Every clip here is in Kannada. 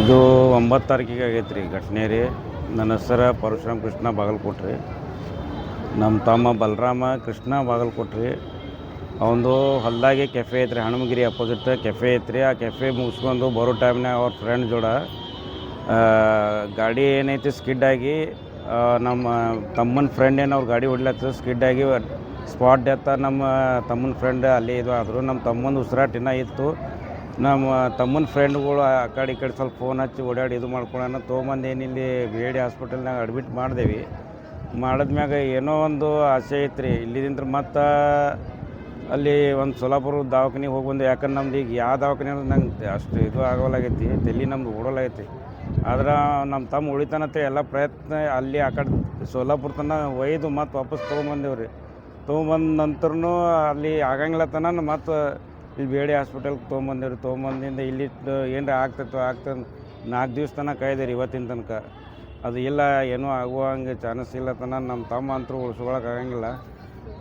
ಇದು ಒಂಬತ್ತು ತಾರೀಕಿಗೆ ಆಗೈತೆ ರೀ ಘಟನೆ ರೀ. ನನ್ನ ಹೆಸರು ಪರಶುರಾಮ್ ಕೃಷ್ಣ ಬಾಗಲ್ಕೋಟೆ ರೀ. ನಮ್ಮ ತಮ್ಮ ಬಲರಾಮ ಕೃಷ್ಣ ಬಾಗಲ್ಕೋಟ್ರಿ ರೀ. ಅವಂದು ಹೊಲ್ದಾಗೆ ಕೆಫೆ ಐತ್ರಿ ಹಣಮಗಿರಿ ಅಪೋಸಿಟ್ ಕೆಫೆ ಐತ್ರಿ ಆ ಕೆಫೆ ಮುಗಿಸ್ಕೊಂಡು ಬರೋ ಟೈಮ್ನಾಗ ಅವ್ರ ಫ್ರೆಂಡ್ ಜೋಡ ಗಾಡಿ ಏನೈತಿ ಸ್ಕಿಡ್ ಆಗಿ ನಮ್ಮ ತಮ್ಮನ ಫ್ರೆಂಡ್ ಏನು ಅವ್ರ ಗಾಡಿ ಹೊಡ್ಲತ್ತದ ಸ್ಕಿಡ್ ಆಗಿ ಸ್ಪಾಟ್ ಡೆತ್ತ ನಮ್ಮ ತಮ್ಮನ ಫ್ರೆಂಡ್ ಅಲ್ಲಿ ಇದು ಆದರು. ನಮ್ಮ ತಮ್ಮನ ಉಸಿರಾಟಿನ ಇತ್ತು. ನಮ್ಮ ತಮ್ಮನ ಫ್ರೆಂಡ್ಗಳು ಆ ಕಡೆ ಈ ಕಡೆ ಸ್ವಲ್ಪ ಫೋನ್ ಹಚ್ಚಿ ಓಡಾಡಿ ಇದು ಮಾಡ್ಕೊಳ್ಳೋಣ ತೊಗೊಂಬಂದು ಏನಿಲ್ಲಿ ಬಿ ಡಿ ಹಾಸ್ಪಿಟಲ್ನಾಗ ಅಡ್ಮಿಟ್ ಮಾಡಿದ ಮಾಡಿದ್ಮ್ಯಾಗ ಏನೋ ಒಂದು ಆಸೆ ಐತ್ರಿ. ಇಲ್ಲಿದಿಂದ ಮತ್ತು ಅಲ್ಲಿ ಒಂದು ಸೊಲಾಪುರ ದವಾಖಾನಿಗೆ ಹೋಗಿ ಬಂದು. ಯಾಕಂದ್ರೆ ನಮ್ದು ಈಗ ಯಾವ ದವಾಖಾನೆ ಅಂದ್ರೆ ನಂಗೆ ಅಷ್ಟು ಇದು ಆಗೋಲಾಗೈತಿ ತಲೆ ನಮ್ದು ಓಡೋಲಾಗೈತಿ. ಆದ್ರೆ ನಮ್ಮ ತಮ್ಮ ಉಳಿತಾನಂತ ಎಲ್ಲ ಪ್ರಯತ್ನ ಅಲ್ಲಿ ಆ ಕಡೆ ಸೋಲಾಪುರ ತನಕ ಒಯ್ದು ಮತ್ತು ವಾಪಸ್ ತೊಗೊಂಬಂದೇವ್ರಿ. ತೊಗೊಂಬಂದ ನಂತರನೂ ಅಲ್ಲಿ ಆಗಂಗಿಲ್ಲ ತನ ಮತ್ತು ಇಲ್ಲಿ ಬೇಡಿ ಹಾಸ್ಪಿಟಲ್ಗೆ ತೊಗೊಂಬಂದಿರು. ತೊಗೊಂಬಂದಿಂದ ಇಲ್ಲಿ ಏನರ ಆಗ್ತಿತ್ತು ಆಗ್ತ ನಾಲ್ಕು ದಿವ್ಸ ತನಕ ಕಾಯ್ದೆ ರೀ ಇವತ್ತಿನ ತನಕ. ಅದು ಇಲ್ಲ, ಏನೂ ಆಗುವಂಗೆ ಚಾನ್ಸ್ ಇಲ್ಲ ತನ ನಮ್ಮ ತಮ್ಮ ಅಂತೂ ಉಳಿಸ್ಕೊಳಕ್ಕೆ ಆಗಂಗಿಲ್ಲ.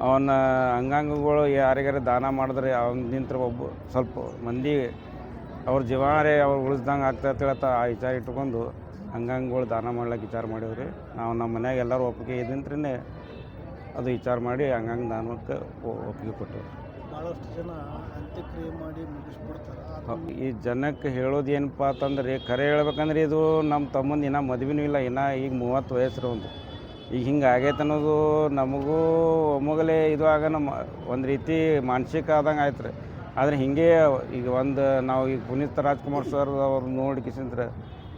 ಅವನ ಅಂಗಾಂಗಗಳು ಯಾರಿಗಾರ ದಾನ ಮಾಡಿದ್ರೆ ಅವ್ನ ನಿಂತ್ರ ಒಬ್ಬ ಸ್ವಲ್ಪ ಮಂದಿ ಅವ್ರ ಜೀವನರೇ ಅವ್ರು ಉಳಿಸ್ದಂಗೆ ಆಗ್ತೈತೆ ಹೇಳತ್ತ ಆ ವಿಚಾರ ಇಟ್ಕೊಂಡು ಅಂಗಾಂಗಗಳು ದಾನ ಮಾಡ್ಲಿಕ್ಕೆ ವಿಚಾರ ಮಾಡಿವ್ರಿ. ನಾವು ನಮ್ಮ ಮನ್ಯಾಗ ಎಲ್ಲರೂ ಒಪ್ಪಿಗೆ ಇದ್ರೇ ಅದು ವಿಚಾರ ಮಾಡಿ ಅಂಗಾಂಗ ದಾನಕ್ಕೆ ಒಪ್ಪಿಗೆ ಕೊಟ್ಟರು ಭಾಳಷ್ಟು ಜನ ಅಂತ್ಯಕ್ರಿಯೆ ಮಾಡಿ ಮುಗಿಸ್ಬಿಡ್ತಾರೆ. ಈ ಜನಕ್ಕೆ ಹೇಳೋದು ಏನಪ್ಪ ಅಂತಂದ್ರೆ ಖರೆ ಹೇಳ್ಬೇಕಂದ್ರೆ ಇದು ನಮ್ಮ ತಮ್ಮಂದು ಇನ್ನೂ ಮದುವೆನೂ ಇಲ್ಲ, ಇನ್ನೂ ಈಗ ಮೂವತ್ತು ವಯಸ್ಸು ಒಂದು ಈಗ ಹಿಂಗೆ ಆಗೈತೆ ಅನ್ನೋದು ನಮಗೂ ಒಮ್ಮಗಲೇ ಇದು ಆಗ ನಮ್ಮ ಒಂದು ರೀತಿ ಮಾನಸಿಕ ಆದಂಗೆ ಆಯ್ತು ರೀ. ಆದರೆ ಹಿಂಗೆ ಈಗ ಒಂದು ನಾವು ಈಗ ಪುನೀತ್ ರಾಜ್ಕುಮಾರ್ ಸರ್ ಅವ್ರು ನೋಡಿ ಕಿಸಿಂದ್ರೆ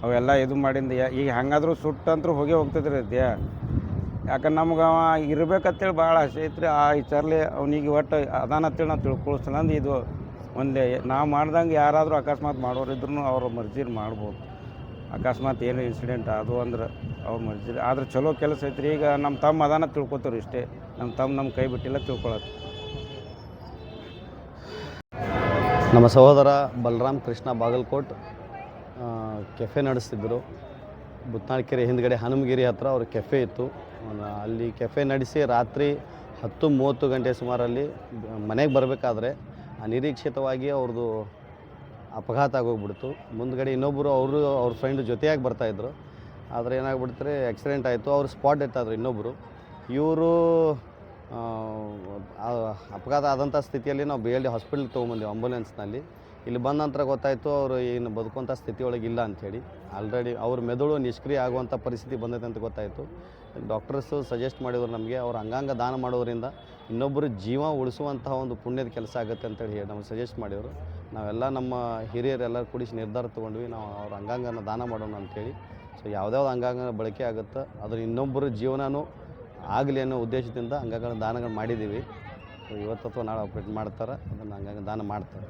ಅವೆಲ್ಲ ಇದು ಮಾಡಿಂದ, ಈಗ ಹಂಗಾದ್ರೂ ಸುಟ್ಟಂತರೂ ಹೋಗೇ ಹೋಗ್ತದ್ರಿ ಅದ್ಯಾ. ಯಾಕಂದ್ರೆ ನಮ್ಗೆ ಅವ ಇರ್ಬೇಕಂತೇಳಿ ಭಾಳ ಆಸೆ ಐತ್ರಿ. ಆ ವಿಚಾರಲೆ ಅವ್ನಿಗೆ ಒಟ್ಟು ಅದಾನ ಅಂತೇಳಿ ನಾವು ತಿಳ್ಕೊಳ್ಸಲಂದು ಇದು ಒಂದೇ ನಾವು ಮಾಡ್ದಂಗೆ ಯಾರಾದರೂ ಅಕಸ್ಮಾತ್ ಮಾಡೋರಿದ್ರು ಅವ್ರ ಮರ್ಜಿರ್ ಮಾಡ್ಬೋದು. ಅಕಸ್ಮಾತ್ ಏನು ಇನ್ಸಿಡೆಂಟ್ ಅದು ಅಂದ್ರೆ ಅವ್ರ ಮರ್ಜಿ ಆದ್ರೆ ಚಲೋ ಕೆಲಸ ಐತ್ರಿ. ಈಗ ನಮ್ಮ ತಮ್ಮ ಅದಾನ ತಿಳ್ಕೊತಾರೆ ಇಷ್ಟೇ. ನಮ್ಮ ತಮ್ಮ ನಮ್ಮ ಕೈ ಬಿಟ್ಟಿಲ್ಲ ತಿಳ್ಕೊಳತ್ತೆ ನಮ್ಮ ಸಹೋದರ ಬಲರಾಮ್ ಕೃಷ್ಣ ಬಾಗಲಕೋಟ್ ಕೆಫೆ ನಡೆಸ್ತಿದ್ದರು ಬುತ್ನಾಳ್ಕೆರೆ ಹಿಂದ್ಗಡೆ ಹನುಮಗಿರಿ ಹತ್ರ ಅವ್ರ ಕೆಫೆ ಇತ್ತು. ಅಲ್ಲಿ ಕೆಫೆ ನಡೆಸಿ ರಾತ್ರಿ ಹತ್ತು ಮೂವತ್ತು ಗಂಟೆ ಸುಮಾರಲ್ಲಿ ಮನೆಗೆ ಬರಬೇಕಾದ್ರೆ ಅನಿರೀಕ್ಷಿತವಾಗಿ ಅವ್ರದ್ದು ಅಪಘಾತ ಆಗೋಗ್ಬಿಡ್ತು. ಮುಂದ್ಗಡೆ ಇನ್ನೊಬ್ಬರು ಅವರು ಅವ್ರ ಫ್ರೆಂಡ್ ಜೊತೆಯಾಗಿ ಬರ್ತಾಯಿದ್ರು ಆದರೆ ಏನಾಗ್ಬಿಡ್ತಾರೆ ಆಕ್ಸಿಡೆಂಟ್ ಆಯಿತು. ಅವ್ರು ಸ್ಪಾಟ್ ಡೆತ್ ಆದರು ಇನ್ನೊಬ್ಬರು ಇವರು ಅಪಘಾತ ಆದಂಥ ಸ್ಥಿತಿಯಲ್ಲಿ ನಾವು ಬಿ ಎಲ್ ಡಿ ಹಾಸ್ಪಿಟ್ಲಿಗೆ ತೊಗೊಂಬಂದಿವಿ ಆಂಬುಲೆನ್ಸ್ನಲ್ಲಿ ಇಲ್ಲಿ ಬಂದ ನಂತರ ಗೊತ್ತಾಯಿತು ಅವರು ಏನು ಬದುಕುವಂಥ ಸ್ಥಿತಿಯೊಳಗೆ ಇಲ್ಲ ಅಂಥೇಳಿ ಆಲ್ರೆಡಿ ಅವ್ರ ಮೆದುಳು ನಿಷ್ಕ್ರಿಯ ಆಗುವಂಥ ಪರಿಸ್ಥಿತಿ ಬಂದೈತೆ ಅಂತ ಗೊತ್ತಾಯಿತು. ಡಾಕ್ಟರ್ಸು ಸಜೆಸ್ಟ್ ಮಾಡಿದ್ರು ನಮಗೆ ಅವ್ರ ಅಂಗಾಂಗ ದಾನ ಮಾಡೋದ್ರಿಂದ ಇನ್ನೊಬ್ಬರು ಜೀವ ಉಳಿಸುವಂತಹ ಒಂದು ಪುಣ್ಯದ ಕೆಲಸ ಆಗುತ್ತೆ ಅಂತೇಳಿ ಹೇಳಿ ನಮಗೆ ಸಜೆಸ್ಟ್ ಮಾಡಿದರು. ನಾವೆಲ್ಲ ನಮ್ಮ ಹಿರಿಯರೆಲ್ಲರೂ ಕೂಡಿಸಿ ನಿರ್ಧಾರ ತೊಗೊಂಡ್ವಿ, ನಾವು ಅವ್ರ ಅಂಗಾಂಗನ ದಾನ ಮಾಡೋಣ ಅಂಥೇಳಿ ಸೊ ಯಾವುದ್ಯಾವ್ದು ಅಂಗಾಂಗ ಬಳಕೆ ಆಗುತ್ತೆ ಅದ್ರ ಇನ್ನೊಬ್ಬರ ಜೀವನವೂ ಆಗಲಿ ಅನ್ನೋ ಉದ್ದೇಶದಿಂದ ಅಂಗಗಳ ದಾನಗಳು ಮಾಡಿದ್ದೀವಿ ಸೊ ಇವತ್ತು ಅಥವಾ ನಾಳೆ ಆಪ್ರೇಟ್ ಮಾಡ್ತಾರೆ, ಅದನ್ನು ಅಂಗಾಂಗ ದಾನ ಮಾಡ್ತಾರೆ.